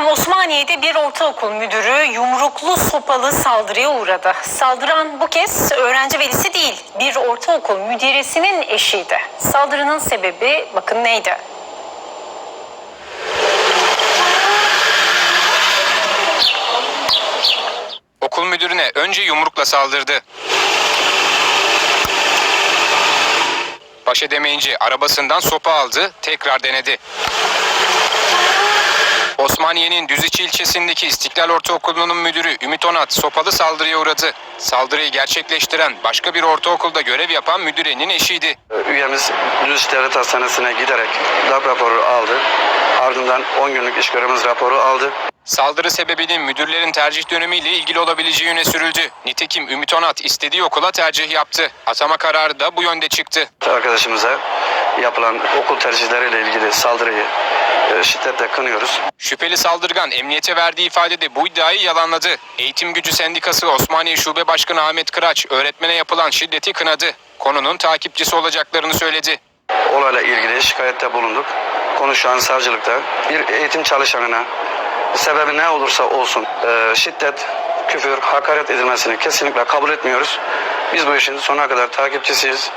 Efendim Osmaniye'de bir ortaokul müdürü yumruklu sopalı saldırıya uğradı. Saldıran bu kez öğrenci velisi değil, bir ortaokul müdiresinin eşiydi. Saldırının sebebi bakın neydi? Okul müdürüne önce yumrukla saldırdı. Baş edemeyince arabasından sopa aldı, tekrar denedi. Osmaniye'nin Düziçi ilçesindeki İstiklal Ortaokulu'nun müdürü Ümit Onat sopalı saldırıya uğradı. Saldırıyı gerçekleştiren başka bir ortaokulda görev yapan müdürenin eşiydi. Üyemiz Düzce Devlet Hastanesi'ne giderek DAP raporu aldı. Ardından 10 günlük iş görevimiz raporu aldı. Saldırı sebebinin müdürlerin tercih dönemiyle ilgili olabileceği öne sürüldü. Nitekim Ümit Onat istediği okula tercih yaptı. Atama kararı da bu yönde çıktı. Arkadaşımıza yapılan okul tercihleriyle ilgili saldırıyı e, şiddetle kınıyoruz. Şüpheli saldırgan emniyete verdiği ifadede bu iddiayı yalanladı. Eğitim Gücü Sendikası Osmaniye Şube Başkanı Ahmet Kıraç öğretmene yapılan şiddeti kınadı. Konunun takipçisi olacaklarını söyledi. Olayla ilgili şikayette bulunduk. Konu şu an savcılıkta. Bir eğitim çalışanına sebebi ne olursa olsun e, şiddet, küfür, hakaret edilmesini kesinlikle kabul etmiyoruz. Biz bu işin sonuna kadar takipçisiyiz.